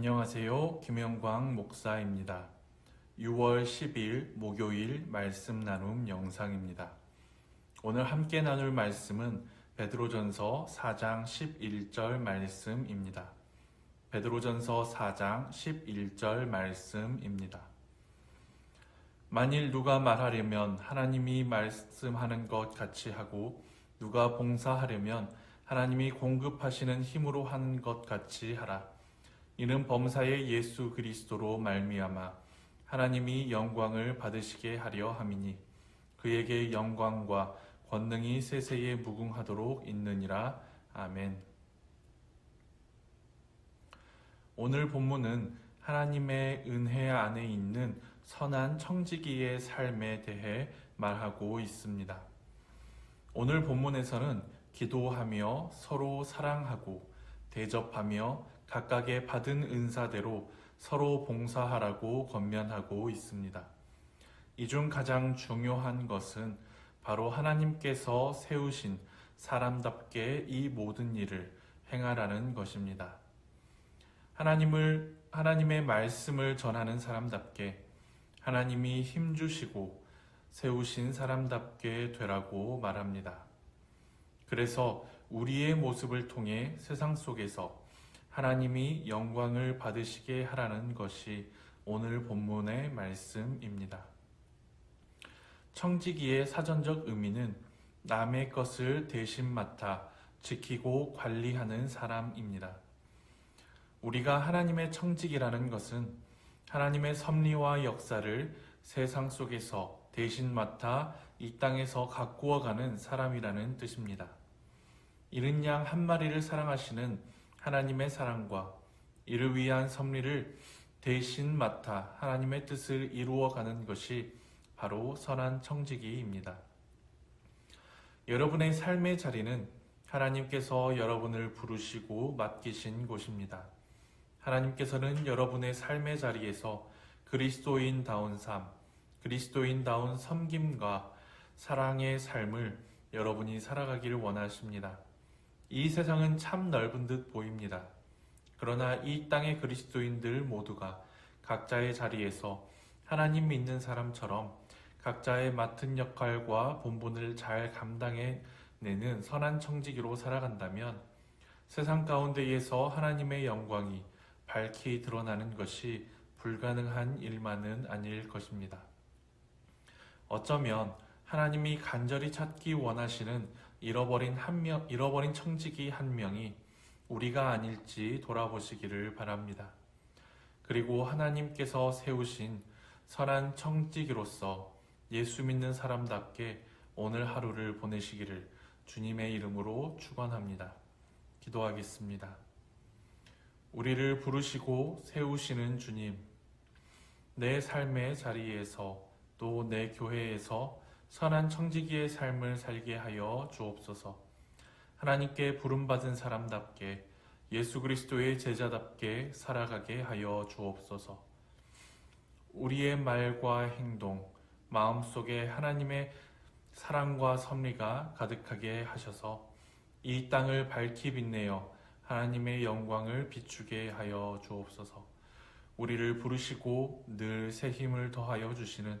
안녕하세요. 김영광 목사입니다. 6월 10일 목요일 말씀 나눔 영상입니다. 오늘 함께 나눌 말씀은 베드로전서 4장 11절 말씀입니다. 베드로전서 4장 11절 말씀입니다. 만일 누가 말하려면 하나님이 말씀하는 것 같이 하고 누가 봉사하려면 하나님이 공급하시는 힘으로 하는 것 같이 하라. 이는 범사의 예수 그리스도로 말미암아 하나님이 영광을 받으시게 하려 함이니 그에게 영광과 권능이 세세에 무궁하도록 있느니라. 아멘. 오늘 본문은 하나님의 은혜 안에 있는 선한 청지기의 삶에 대해 말하고 있습니다. 오늘 본문에서는 기도하며 서로 사랑하고 대접하며 각각의 받은 은사대로 서로 봉사하라고 권면하고 있습니다. 이 중 가장 중요한 것은 바로 하나님께서 세우신 사람답게 이 모든 일을 행하라는 것입니다. 하나님을 하나님의 말씀을 전하는 사람답게 하나님이 힘 주시고 세우신 사람답게 되라고 말합니다. 그래서 우리의 모습을 통해 세상 속에서 하나님이 영광을 받으시게 하라는 것이 오늘 본문의 말씀입니다. 청지기의 사전적 의미는 남의 것을 대신 맡아 지키고 관리하는 사람입니다. 우리가 하나님의 청지기라는 것은 하나님의 섭리와 역사를 세상 속에서 대신 맡아 이 땅에서 가꾸어가는 사람이라는 뜻입니다. 이른 양 한 마리를 사랑하시는 하나님의 사랑과 이를 위한 섭리를 대신 맡아 하나님의 뜻을 이루어가는 것이 바로 선한 청지기입니다. 여러분의 삶의 자리는 하나님께서 여러분을 부르시고 맡기신 곳입니다. 하나님께서는 여러분의 삶의 자리에서 그리스도인다운 삶, 그리스도인다운 섬김과 사랑의 삶을 여러분이 살아가기를 원하십니다. 이 세상은 참 넓은 듯 보입니다. 그러나 이 땅의 그리스도인들 모두가 각자의 자리에서 하나님 믿는 사람처럼 각자의 맡은 역할과 본분을 잘 감당해내는 선한 청지기로 살아간다면 세상 가운데에서 하나님의 영광이 밝히 드러나는 것이 불가능한 일만은 아닐 것입니다. 어쩌면 하나님이 간절히 찾기 원하시는 잃어버린 한 명, 잃어버린 청지기 한 명이 우리가 아닐지 돌아보시기를 바랍니다. 그리고 하나님께서 세우신 선한 청지기로서 예수 믿는 사람답게 오늘 하루를 보내시기를 주님의 이름으로 축원합니다. 기도하겠습니다. 우리를 부르시고 세우시는 주님, 내 삶의 자리에서 또 내 교회에서 선한 청지기의 삶을 살게 하여 주옵소서. 하나님께 부름받은 사람답게 예수 그리스도의 제자답게 살아가게 하여 주옵소서. 우리의 말과 행동, 마음속에 하나님의 사랑과 섭리가 가득하게 하셔서 이 땅을 밝히 빛내어 하나님의 영광을 비추게 하여 주옵소서. 우리를 부르시고 늘 새 힘을 더하여 주시는